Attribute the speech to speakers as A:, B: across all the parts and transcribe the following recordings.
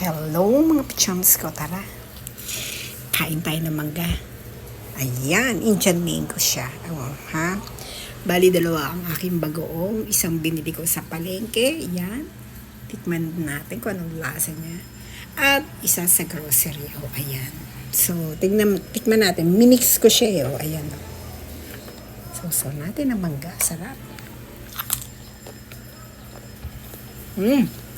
A: Hello mga pichams ko, tara. Kain tayo ng mangga. Ayan, Indian mango siya. Oh, ha? Bali dalawa ang aking bagoong. Isang binili ko sa palengke. Ayan. Tikman natin kung anong lasa niya. At isa sa grocery. Oh, ayan. So, tignan, tikman natin. Minix ko siya. eh. Oh, ayan. Oh. So, so natin ang mangga. Sarap. Mm.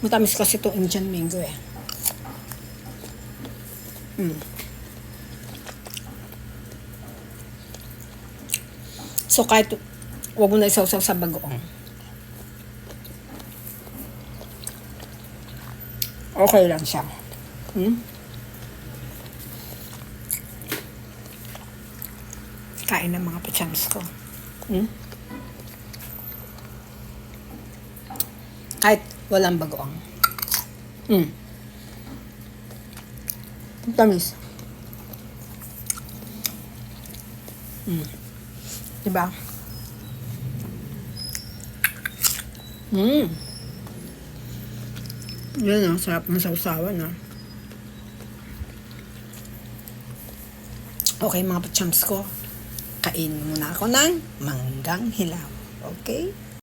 A: Matamis kasi itong Indian mango eh. Mm. So kahit wag mo na isawsaw sa bagoong. Okay lang siya. Hmm? Kain ng mga pachams ko. Hmm? Kahit walang bagoong. Ang Tamis. Hmm. Diba? Hmm. Yan ah, sarap ng sausawan ah. Okay mga pachams ko, kain muna ako ng manggang hilaw. Okay?